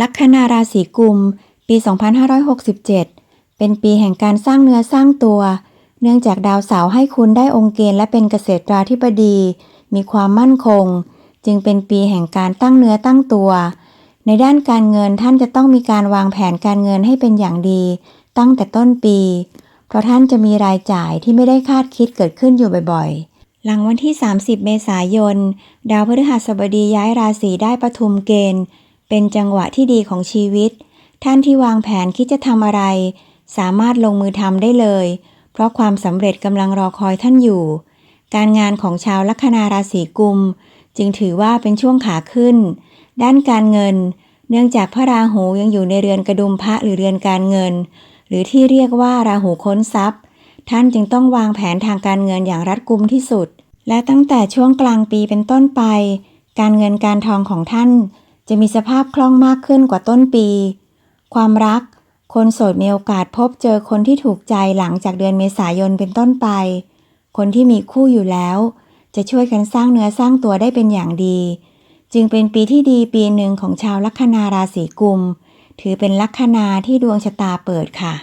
ลัคนาราศีกุม ปี 2567 เป็นปีแห่งการสร้างเนื้อสร้างตัว เนื่องจากดาวเสาร์ให้คุณได้องค์เกณฑ์และเป็นเกษตราธิบดี มีความมั่นคง จึงเป็นปีแห่งการตั้งเนื้อตั้งตัว ในด้านการเงินท่านจะต้องมีการวางแผนการเงินให้เป็นอย่างดี ตั้งแต่ต้นปี เพราะท่านจะมีรายจ่ายที่ไม่ได้คาดคิดเกิดขึ้นอยู่บ่อยๆ หลังวันที่ 30 เมษายน ดาวพฤหัสบดีย้ายราศีได้ปทุมเกณฑ์ เป็นจังหวะที่ดีของชีวิต ท่านที่วางแผนคิดจะทำอะไร สามารถลงมือทำได้เลย เพราะความสำเร็จกำลังรอคอยท่านอยู่ การงานของชาวลัคนาราศีกุม จึงถือว่าเป็นช่วงขาขึ้น ด้านการเงิน เนื่องจากพระราหูยังอยู่ในเรือนกระดุมพระหรือเรือนการเงิน หรือที่เรียกว่าราหูค้นทรัพย์ ท่านจึงต้องวางแผนทางการเงินอย่างรัดกุมที่สุด และตั้งแต่ช่วงกลางปีเป็นต้นไป การเงินการทองของท่าน จะมีสภาพคล่องมากขึ้นกว่าต้นปี ความรัก คนโสดมีโอกาสพบเจอคนที่ถูกใจหลังจากเดือนเมษายนเป็นต้นไป คนที่มีคู่อยู่แล้ว จะช่วยกันสร้างเนื้อสร้างตัวได้เป็นอย่างดี จึงเป็นปีที่ดีปีหนึ่งของชาวลัคนาราศีกุม ถือเป็นลัคนาที่ดวงชะตาเปิดค่ะ